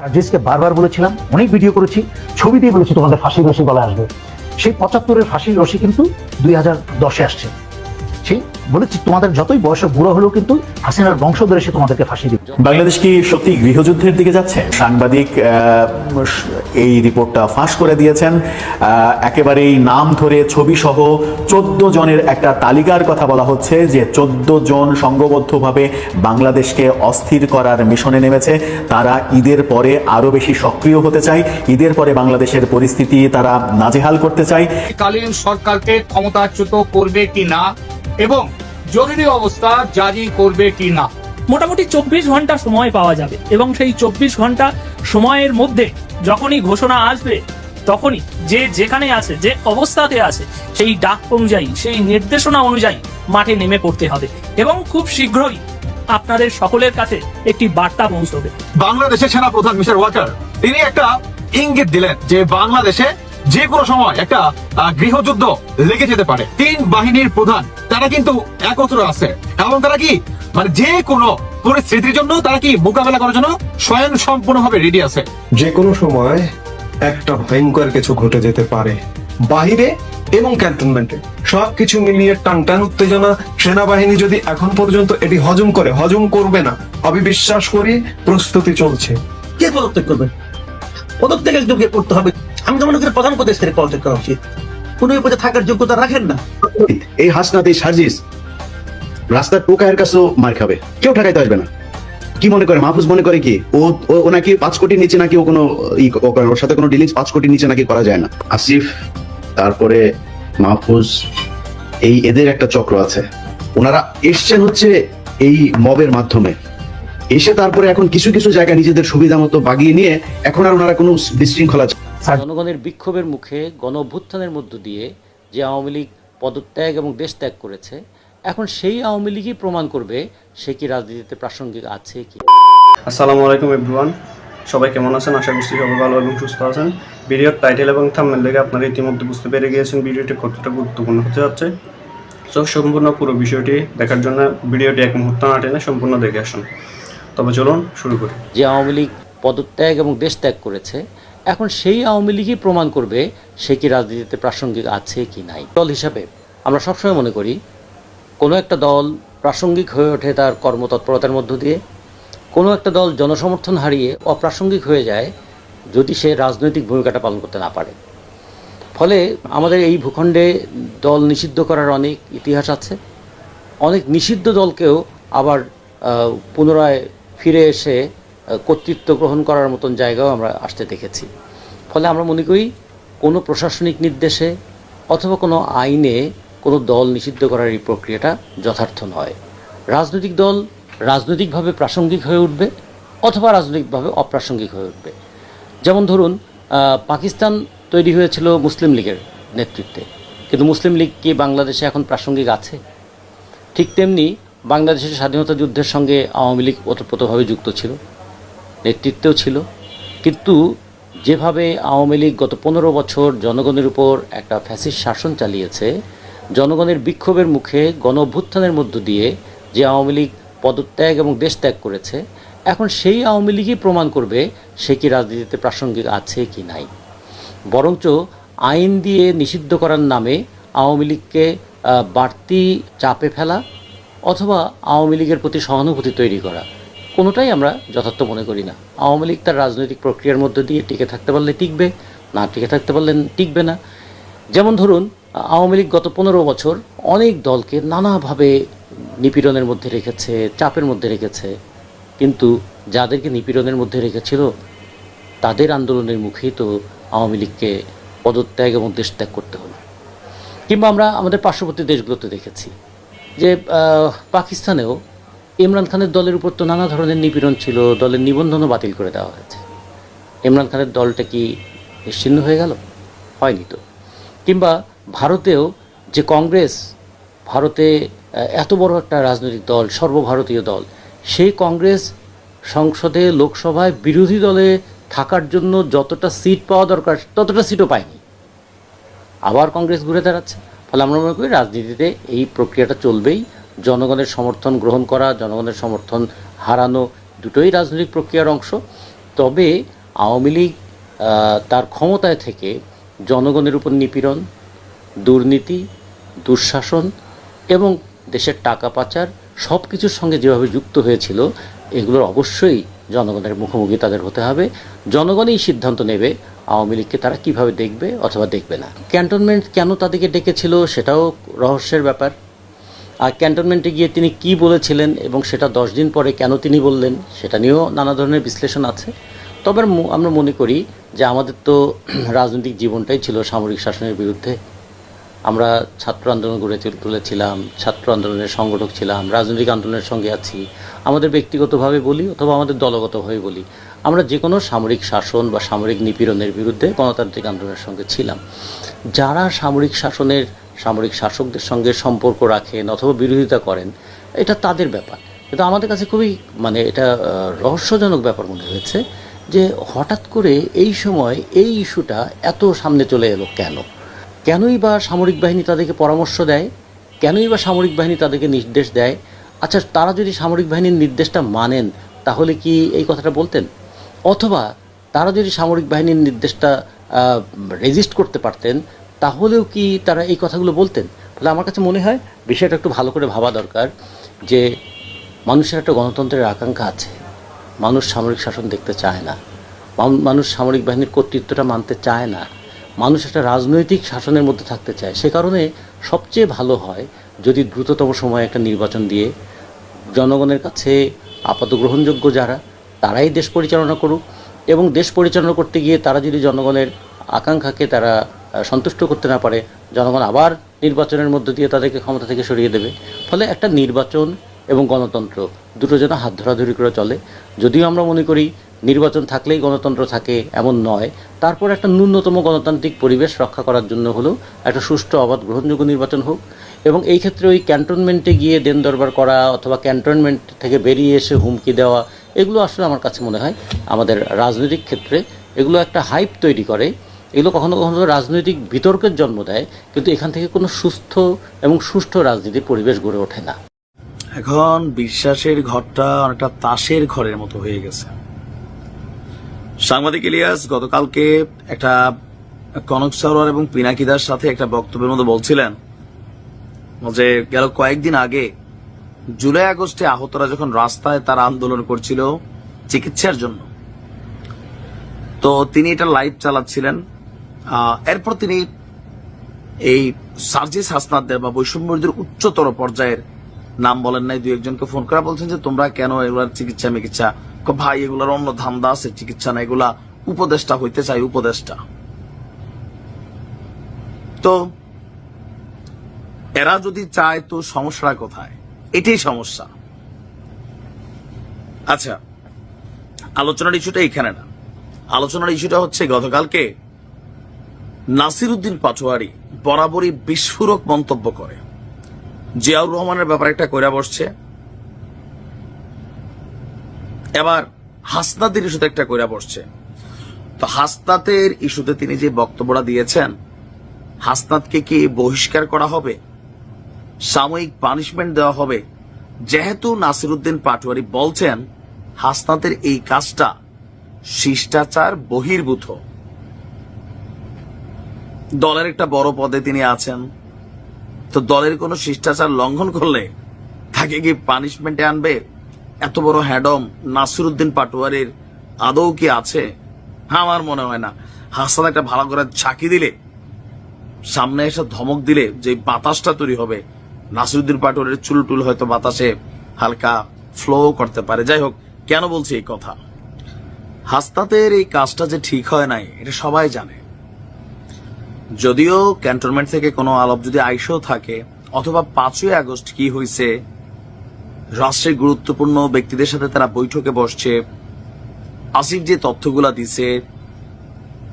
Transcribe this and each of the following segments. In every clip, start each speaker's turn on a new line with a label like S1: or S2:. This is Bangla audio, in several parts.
S1: সার্জিসকে বারবার বলেছিলাম, অনেক ভিডিও করেছি, ছবি দিয়ে বলেছি তোমাদের ফাঁসির রশি গলায় আসবে। সেই পঁচাত্তরের ফাঁসির রশি কিন্তু দুই হাজার দশে আসছে। সেই বলেছি তোমাদের যতই বয়সে বুড়ো হলেও কিন্তু হাসিনার বংশধর এসে তোমাদেরকে ফাঁসি দিবে।
S2: বাংলাদেশ কি সত্যি গৃহযুদ্ধের দিকে যাচ্ছে? সাংবাদিক এই রিপোর্টটা ফাঁস করে দিয়েছেন। একেবারেই নাম ধরে ছবি সহ চোদ্দ জনের একটা তালিকার কথা বলা হচ্ছে যে চোদ্দ জন সংঘবদ্ধভাবে বাংলাদেশকে অস্থির করার মিশনে নেমেছে। তারা ঈদের পরে আরও বেশি সক্রিয় হতে চায়। ঈদের পরে বাংলাদেশের পরিস্থিতি তারা নাজেহাল করতে চায়।
S3: কালীন সরকারকে ক্ষমতাচ্যুত করবে কি না? এবং জরুরি অবস্থা জারি করবে কি না?
S4: মোটামুটি চব্বিশ ঘণ্টা সময় পাওয়া যাবে এবং সেই চব্বিশ ঘণ্টা সময়ের মধ্যে যখনই ঘোষণা আসবে তখনই যে যেখানে আছে যে অবস্থাতে আছে সেই ডাক অনুযায়ী সেই নির্দেশনা অনুযায়ী মাঠে নেমে পড়তে হবে এবং খুব শীঘ্রই আপনাদের সকলের কাছে একটি বার্তা পৌঁছবে।
S5: বাংলাদেশের সেনা প্রধান মিস্টার ওয়াকার তিনি একটা ইঙ্গিত দিলেন যে বাংলাদেশে যে কোনো সময় একটা গৃহযুদ্ধ লেগে যেতে পারে। তিন বাহিনীর প্রধান তারা কিন্তু একত্র আছে। এবং তারা কি মানে যে কোনো পরিস্থিতির জন্য তারা কি মোকাবেলা করার জন্য স্বয়ং সম্পূর্ণভাবে রেডি আছে?
S6: যে কোনো সময় একটা ভয়ঙ্কর কিছু ঘটে যেতে পারে। বাহিরে এবং ক্যান্টনমেন্টে সবকিছু মিলিয়ে টান টান উত্তেজনা সেনাবাহিনী যদি এখন পর্যন্ত এটি হজম করে হজম করবে না আমি বিশ্বাস করি প্রস্তুতি চলছে।
S7: কে পদত্যাগ করবে? পদত্যাগ একজনকে করতে হবে আমি তো মনে করি প্রধান পদত্যাগ করা উচিত কোনো পদে থাকার যোগ্যতা রাখেন না।
S8: এই হাসনাত, এই সার্জিস, রাস্তার কাছেও মার খাবে। কেউ ঠেকাইতে আসবে না। কি মনে করে, মাহফুজ মনে করে কি, ও নাকি পাঁচ নিচে নাকি ও কোনো ওর সাথে কোনো ডিলিংস পাঁচ নিচে নাকি করা যায় না। আসিফ, তারপরে মাহফুজ, এই এদের একটা চক্র আছে। ওনারা এসছেন হচ্ছে এই মবের মাধ্যমে। এসে তারপরে এখন কিছু কিছু জায়গা নিজেদের সুবিধা মতো বাগিয়ে নিয়ে এখন আর ওনারা কোনো বিশৃঙ্খলা
S9: জনগণের বিক্ষোভের মুখে গণ অভ্যুত্থানের মধ্য দিয়ে যে আওয়ামী লীগ পদত্যাগ এবং দেশ ত্যাগ করেছে এখন সেই আওয়ামী লীগই প্রমাণ করবে সে কি রাজনীতিতে প্রাসঙ্গিক আছে কি
S10: আসসালামু আলাইকুম এভরিওয়ান সবাই কেমন আছেন? আশা করছি সবাই ভালো এবং সুস্থ আছেন। ভিডিওর টাইটেল এবং থাম্বনেল দেখে আপনারা ইতিমধ্যে বুঝতে পেরে গিয়েছেন ভিডিওটি কতটা গুরুত্বপূর্ণ হতে যাচ্ছে। সো সম্পূর্ণ পুরো বিষয়টি দেখার জন্য ভিডিওটি এক মুহূর্ত না টেনে সম্পূর্ণ দেখে আসুন। তবে চলুন শুরু করি।
S9: যে আওয়ামী লীগ পদত্যাগ এবং দেশ ত্যাগ করেছে, এখন সেই আওয়ামী লীগই প্রমাণ করবে সে কি রাজনীতিতে প্রাসঙ্গিক আছে কি নাই। দল হিসাবে আমরা সবসময় মনে করি, কোনো একটা দল প্রাসঙ্গিক হয়ে ওঠে তার কর্মতৎপরতার মধ্য দিয়ে, কোনো একটা দল জনসমর্থন হারিয়ে অপ্রাসঙ্গিক হয়ে যায় যদি সে রাজনৈতিক ভূমিকাটা পালন করতে না পারে। ফলে আমাদের এই ভূখণ্ডে দল নিষিদ্ধ করার অনেক ইতিহাস আছে। অনেক নিষিদ্ধ দলকেও আবার পুনরায় ফিরে এসে কর্তৃত্ব গ্রহণ করার মতন জায়গাও আমরা আসতে দেখেছি। ফলে আমরা মনে করি, কোনো প্রশাসনিক নির্দেশে অথবা কোনো আইনে কোনো দল নিষিদ্ধ করার এই প্রক্রিয়াটা যথার্থ নয়। রাজনৈতিক দল রাজনৈতিকভাবে প্রাসঙ্গিক হয়ে উঠবে অথবা রাজনৈতিকভাবে অপ্রাসঙ্গিক হয়ে উঠবে। যেমন ধরুন পাকিস্তান তৈরি হয়েছিল মুসলিম লীগের নেতৃত্বে। কিন্তু মুসলিম লীগ কি বাংলাদেশে এখন প্রাসঙ্গিক আছে? ঠিক তেমনি বাংলাদেশের স্বাধীনতা যুদ্ধের সঙ্গে আওয়ামী লীগ ওতপ্রোতভাবে যুক্ত ছিল। নেতৃত্বেও ছিল। কিন্তু যেভাবে আওয়ামী লীগ গত পনেরো বছর জনগণের উপর একটা ফ্যাসিস্ট শাসন চালিয়েছে, জনগণের বিক্ষোভের মুখে গণ অভ্যুত্থানের মধ্য দিয়ে যে আওয়ামী লীগ পদত্যাগ এবং দেশ ত্যাগ করেছে, এখন সেই আওয়ামী লীগই প্রমাণ করবে সে কি রাজনীতিতে প্রাসঙ্গিক আছে কি নাই। বরঞ্চ আইন দিয়ে নিষিদ্ধ করার নামে আওয়ামী লীগকে বাড়তি চাপে ফেলা অথবা আওয়ামী লীগের প্রতি সহানুভূতি তৈরি করা। কোনোটাই আমরা যথার্থ মনে করি না। আওয়ামী লীগ তার রাজনৈতিক প্রক্রিয়ার মধ্য দিয়ে টিকে থাকতে পারলে টিকবে, না টিকে থাকতে পারলে টিকবে না। যেমন ধরুন, আওয়ামী লীগ গত পনেরো বছর অনেক দলকে নানাভাবে নিপীড়নের মধ্যে রেখেছে, চাপের মধ্যে রেখেছে। কিন্তু যাদেরকে নিপীড়নের মধ্যে রেখেছিল, তাদের আন্দোলনের মুখেই তো আওয়ামী লীগকে পদত্যাগ এবং দেশ ত্যাগ করতে হলো। কিংবা আমরা আমাদের পার্শ্ববর্তী দেশগুলোতে দেখেছি যে পাকিস্তানেও ইমরান খানের দলের উপর তো নানা ধরনের নিপীড়ন ছিল, দলের নিবন্ধনও বাতিল করে দেওয়া হয়েছে। ইমরান খানের দলটা কি নিশ্চিন্ন হয়ে গেল? হয়নি তো। কিংবা ভারতেও যে কংগ্রেস, ভারতে এত বড় একটা রাজনৈতিক দল, সর্বভারতীয় দল, সেই কংগ্রেস সংসদে, লোকসভায় বিরোধী দলে থাকার জন্য যতটা সিট পাওয়া দরকার, ততটা সিটও পায়নি। আবার কংগ্রেস ঘুরে দাঁড়াচ্ছে। ফলে আমরা মনে করি রাজনীতিতে এই প্রক্রিয়াটা চলবেই। জনগণের সমর্থন গ্রহণ করা, জনগণের সমর্থন হারানো দুটোই রাজনৈতিক প্রক্রিয়ার অংশ। তবে আওয়ামী লীগ তার ক্ষমতায় থেকে জনগণের উপর নিপীড়ন, দুর্নীতি, দুঃশাসন এবং দেশের টাকা পাচার সব কিছুর সঙ্গে যেভাবে যুক্ত হয়েছিল, এগুলোর অবশ্যই জনগণের মুখোমুখি তাদের হতে হবে। জনগণই সিদ্ধান্ত নেবে আওয়ামী লীগকে তারা কীভাবে দেখবে অথবা দেখবে না। ক্যান্টনমেন্ট কেন তাদেরকে ডেকেছিল সেটাও রহস্যের ব্যাপার। ক্যান্টনমেন্টে গিয়ে তিনি কি বলেছিলেন এবং সেটা দশ দিন পরে কেন তিনি বললেন, সেটা নিয়েও নানা ধরনের বিশ্লেষণ আছে। তবে আমরা মনে করি যে আমাদের তো রাজনৈতিক জীবনটাই ছিল সামরিক শাসনের বিরুদ্ধে। আমরা ছাত্র আন্দোলন গড়ে তুল- তুলেছিলাম, ছাত্র আন্দোলনের সংগঠক ছিলাম, রাজনৈতিক আন্দোলনের সঙ্গে আছি। আমাদের ব্যক্তিগতভাবে বলি অথবা আমাদের দলগতভাবে বলি, আমরা যে কোনো সামরিক শাসন বা সামরিক নিপীড়নের বিরুদ্ধে গণতান্ত্রিক আন্দোলনের সঙ্গে ছিলাম। যারা সামরিক শাসনের সামরিক শাসকদের সঙ্গে সম্পর্ক রাখেন অথবা বিরোধিতা করেন, এটা তাদের ব্যাপার। কিন্তু আমাদের কাছে খুবই মানে এটা রহস্যজনক ব্যাপার মনে হয়েছে যে হঠাৎ করে এই সময় এই ইস্যুটা এত সামনে চলে এলো কেন? কেনই বা সামরিক বাহিনী তাদেরকে পরামর্শ দেয়? কেনই বা সামরিক বাহিনী তাদেরকে নির্দেশ দেয়? আচ্ছা তারা যদি সামরিক বাহিনীর নির্দেশটা মানেন, তাহলে কি এই কথাটা বলতেন? অথবা তারা যদি সামরিক বাহিনীর নির্দেশটা রেজিস্ট করতে পারতেন তাহলেও কি তারা এই কথাগুলো বলতেন? ফলে আমার কাছে মনে হয় বিষয়টা একটু ভালো করে ভাবা দরকার যে মানুষের একটা গণতন্ত্রের আকাঙ্ক্ষা আছে। মানুষ সামরিক শাসন দেখতে চায় না। মানুষ সামরিক বাহিনীর কর্তৃত্বটা মানতে চায় না। মানুষ একটা রাজনৈতিক শাসনের মধ্যে থাকতে চায়। সে কারণে সবচেয়ে ভালো হয় যদি দ্রুততম সময়ে একটা নির্বাচন দিয়ে জনগণের কাছে আপাত গ্রহণযোগ্য যারা, তারাই দেশ পরিচালনা করুক এবং দেশ পরিচালনা করতে গিয়ে তারা যদি জনগণের আকাঙ্ক্ষাকে তারা সন্তুষ্ট করতে না পারে, জনগণ আবার নির্বাচনের মধ্য দিয়ে তাদেরকে ক্ষমতা থেকে সরিয়ে দেবে। ফলে একটা নির্বাচন এবং গণতন্ত্র দুটো যেন হাত ধরাধরি করে চলে। যদিও আমরা মনে করি নির্বাচন থাকলেই গণতন্ত্র থাকে, এমন নয়। তারপর একটা ন্যূনতম গণতান্ত্রিক পরিবেশ রক্ষা করার জন্য হলেও একটা সুষ্ঠু অবাধ গ্রহণযোগ্য নির্বাচন হোক। এবং এই ক্ষেত্রে ওই ক্যান্টনমেন্টে গিয়ে দেন দরবার করা অথবা ক্যান্টনমেন্ট থেকে বেরিয়ে এসে হুমকি দেওয়া, এগুলো আসলে আমার কাছে মনে হয় আমাদের রাজনৈতিক ক্ষেত্রে এগুলো একটা হাইপ তৈরি করে। এগুলো কখনো কখনো রাজনৈতিক বিতর্কের জন্ম দেয়, কিন্তু এখান থেকে কোনো সুস্থ এবং সুষ্ঠু রাজনীতির পরিবেশ গড়ে ওঠে না।
S11: এখন বিশ্বাসের ঘরটা অনেকটা তাসের ঘরের মতো হয়ে গেছে। সাংবাদিক ইলিয়াস গতকালকে একটা কনক সরোয়ার এবং পিনাকিদার সাথে একটা বক্তব্যের মধ্যে বলছিলেন যে, গেল কয়েকদিন আগে জুলাই আগস্টে আহতরা যখন রাস্তায় তারা আন্দোলন করছিল চিকিৎসার জন্য, তো তিনি এটা লাইভ চালাচ্ছিলেন। এরপর তিনি এই সার্জিস হাসনাদের বা বৈষম্যদের উচ্চতর পর্যায়ের নাম বলেন নাই, দুই একজনকে ফোন করে বলছেন যে, তোমরা কেন এগুলার চিকিৎসা মিকিৎসা ভাই, এগুলার অন্য ধান্দা আছে, চিকিৎসা না এগুলা উপদেষ্টা হইতে চাই, উপদেষ্টা। তো এরা যদি চায়, তো সমস্যাটা কোথায়? এটাই সমস্যা। আচ্ছা আলোচনার ইস্যুটা এখানে না। আলোচনার ইস্যুটা হচ্ছে, গতকালকে নাসির উদ্দিন পাটোয়ারি বরাবরই বিস্ফোরক মন্তব্য করে। জিয়াউর রহমানের ব্যাপারে একটা কইরা বসছে। এবার হাসনাতের ইস্যুতে একটা কইরা বসছে। তো হাসনাতের ইস্যুতে তিনি যে বক্তব্যটা দিয়েছেন হাসনাতকে কি বহিষ্কার করা হবে? সাময়িক পানিশমেন্ট দেওয়া হবে? যেহেতু নাসিরুদ্দিন পাটোয়ারি বলছেন হাসনাতের এই কাজটা শিষ্টাচার বহির্ভূত। দলের একটা বড় পদে তিনি আছেন। তো দলের কোনো শিষ্টাচার লঙ্ঘন করলে তাকে কি পানিশমেন্টে আনবে? এত বড় হ্যাডম নাসিরুদ্দিন পাটোয়ারির আদৌ কি আছে? আমার মনে হয় না। হাসান একটা ভালো করে ঝাঁকি দিলে, সামনে এসে ধমক দিলে যে বাতাসটা তৈরি হবে, নাসিরুদ্দিন পাটোয়ারির চুল টুল হয়তো বাতাসে হালকা ফ্লো করতে পারে। যাই হোক, কেন বলছি এই কথা? হাসতাতের এই কাজটা যে ঠিক হয় নাই, এটা সবাই জানে। যদিও ক্যান্টনমেন্ট থেকে কোনো আলাপ যদি আইসেও থাকে, অথবা পাঁচই আগস্ট কি হয়েছে রাষ্ট্রের গুরুত্বপূর্ণ ব্যক্তিদের সাথে তারা বৈঠকে বসছে, আসিফ যে তথ্যগুলা দিছে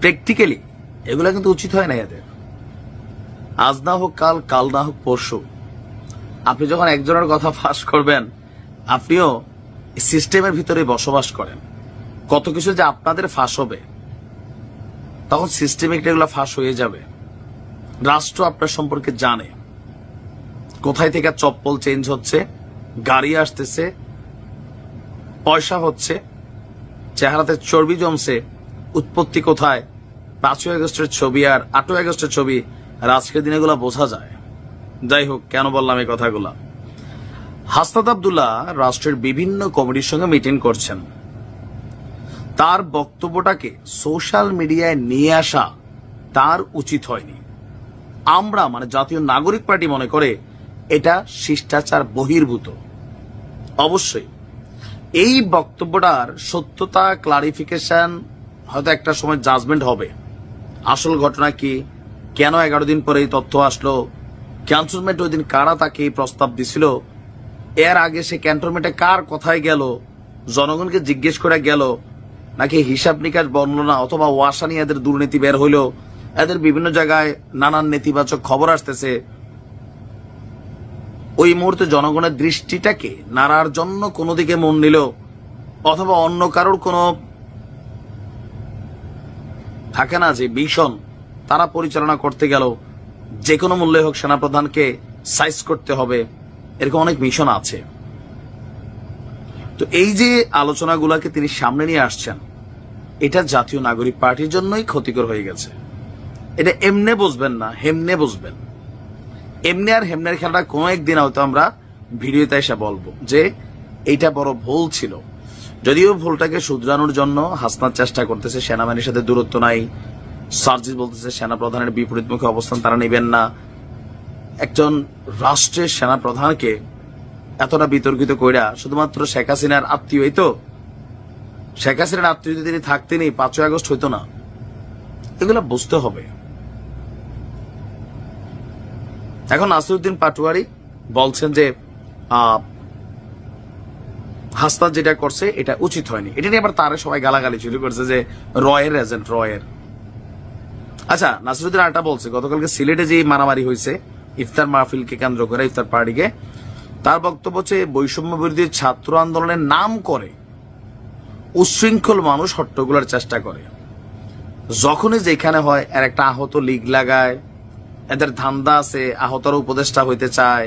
S11: প্র্যাকটিক্যালি এগুলা কিন্তু উচিত হয় না এদের। আজ না হোক কাল কাল না হোক পরশু। আপনি যখন একজনের কথা ফাঁস করবেন, আপনিও সিস্টেমের ভিতরে বসবাস করেন। কত কিছু যে আপনাদের ফাঁস হবে তখন সিস্টেমিক এগুলো ফাঁস হয়ে যাবে। রাষ্ট্র আপনার সম্পর্কে জানে। কোথায় থেকে চপ্পল চেঞ্জ হচ্ছে, গাড়ি আসতেছে, পয়সা হচ্ছে, চেহারাতে চর্বি জমছে, উৎপত্তি কোথায়, পাঁচই আগস্টের ছবি আর আটই আগস্টের ছবি আর আজকের দিনে এগুলা বোঝা যায়। যাই হোক, কেন বললাম এই কথাগুলা? হাসনাত আবদুল্লাহ রাষ্ট্রের বিভিন্ন কমিটির সঙ্গে মিটিং করছেন। তার বক্তব্যটাকে সোশ্যাল মিডিয়ায় নিয়ে আসা তার উচিত হয়নি। আমরা মানে জাতীয় নাগরিক পার্টি মনে করে, এটা শিষ্টাচার বহির্ভূত। অবশ্যই, এই বক্তব্যটার সত্যতা ক্লারিফিকেশন হয়তো একটা সময় জাজমেন্ট হবে। আসল ঘটনা কি? কেন এগারো দিন পরে এই তথ্য আসলো? ক্যান্টনমেন্ট ওই দিন কারা তাকে এই প্রস্তাব দিছিল? এর আগে সে ক্যান্টনমেন্টে কার কথায় গেল? জনগণকে জিজ্ঞেস করে গেল? নাকি হিসাব নিকাশ, বর্ণনা অথবা ওয়াসা নিয়ে এদের দুর্নীতি বের হইল এদের বিভিন্ন জায়গায় নানান নেতিবাচক খবর আসতেছে? ওই মুহূর্তে জনগণের দৃষ্টিটাকে নাড়ার জন্য কোনো দিকে মন নিল অথবা অন্য কারোর কোনো থাকে না যে ভীষণ তারা পরিচালনা করতে গেল যে কোনো মূল্যে হোক সেনাপ্রধানকে সাইজ করতে হবে। এরকম অনেক মিশন আছে। তো এই যে আলোচনাগুলোকে তিনি সামনে নিয়ে আসছেন, এটা জাতীয় নাগরিক পার্টির জন্যই ক্ষতিকর হয়ে গেছে। এটা এমনে বুঝবেন না, হেমনে বুঝবেন। এমনি আর হেমনের খেলাটা কোনো একদিন হয়তো আমরা ভিডিওতে এসে বলব যে এইটা বড় ভুল ছিল। যদিও ভুলটাকে শুধরানোর জন্য হাসনার চেষ্টা করতেছে, সেনাবাহিনীর সাথে দূরত্ব নাই। সার্জিস বলতেছে সেনা প্রধানের বিপরীতমুখী অবস্থান তারা নেবেন না। একজন রাষ্ট্রের সেনা প্রধানকে এতটা বিতর্কিত কইরা শুধুমাত্র শেখ হাসিনার আত্মীয় এই তো? শেখ হাসিনার আত্মীয় যদি তিনি থাকতেনই পাঁচই আগস্ট হইতো না। এগুলো বুঝতে হবে। এখন নাসিরুদ্দিন পাটোয়ারি বলছেন যে হাসনাত যেটা করছে, এটা উচিত হয়নি। এটা নিয়ে আবার তারা সবাই গালাগালি শুরু করছে যে, রয়ের এজেন্ট রয়ের। আচ্ছা নাসিরুদ্দিন আরেকটা বলছে, গতকালকে সিলেটে যে মারামারি হয়েছে ইফতার মাহফিলকে কেন্দ্র করে, ইফতার পার্টিকে তার বক্তব্য হচ্ছে, বৈষম্য বিরোধী ছাত্র আন্দোলনের নাম করে উচ্ছৃঙ্খল মানুষ হট্টগোলার চেষ্টা করে। যখনই যেখানে হয়, এর একটা আহত লিগ লাগায়, এদের ধান্দা আছে, আহতর উপদেষ্টা হইতে চায়,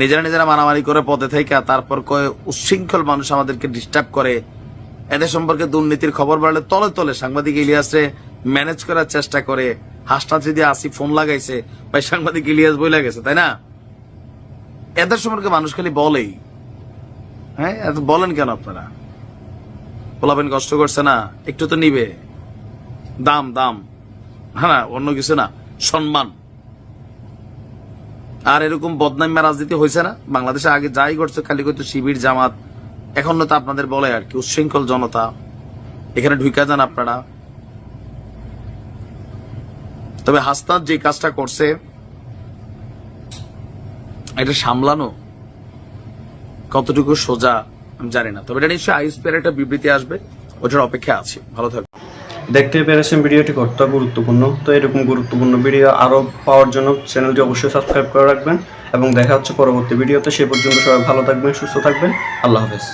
S11: নিজেরা নিজেরা মারামারি করে পদে থেকে তারপর কয়ে উচ্ছৃঙ্খল মানুষ আমাদেরকে ডিস্টার্ব করে। এদের সম্পর্কে দুর্নীতির খবর বাড়লে তলে তলে সাংবাদিক ইলিয়াসে ম্যানেজ করার চেষ্টা করে। হাসনা যদি আসি ফোন লাগাইছে, ভাই সাংবাদিক ইলিয়াস বই লাগাইছে তাই না? এদের সম্পর্কে মানুষ খালি বলেই। হ্যাঁ? এত বলেন কেন আপনারা? পোলাপেন কষ্ট করছে না? একটু তো নিবে। দাম দাম। হ্যাঁ অন্য কিছু না, সম্মান। আর এরকম বদনামা রাজনীতি হয়েছে না? বাংলাদেশে আগে যাই করছে, খালি করতো শিবির, জামাত। এখন তো আপনাদের বলে আর কি, উচ্ছৃঙ্খল জনতা। এখানে ঢুকা যান আপনারা। তবে হাসনাত যে কাজটা করছে এটা সামলানো কতটুকু সোজা আমি জানি না। তবে এটা নিশ্চয়ই আইএসপির একটা বিবৃতি আসবে। ওটার অপেক্ষা আছে। ভালো থাকবে
S10: দেখতে পেরেছেন ভিডিওটি কত গুরুত্বপূর্ণ? তো এরকম গুরুত্বপূর্ণ ভিডিও আরও পাওয়ার জন্য চ্যানেলটি অবশ্যই সাবস্ক্রাইব করে রাখবেন এবং দেখা হচ্ছে পরবর্তী ভিডিওতে। সে পর্যন্ত সবাই ভালো থাকবেন, সুস্থ থাকবেন। আল্লাহ হাফেজ।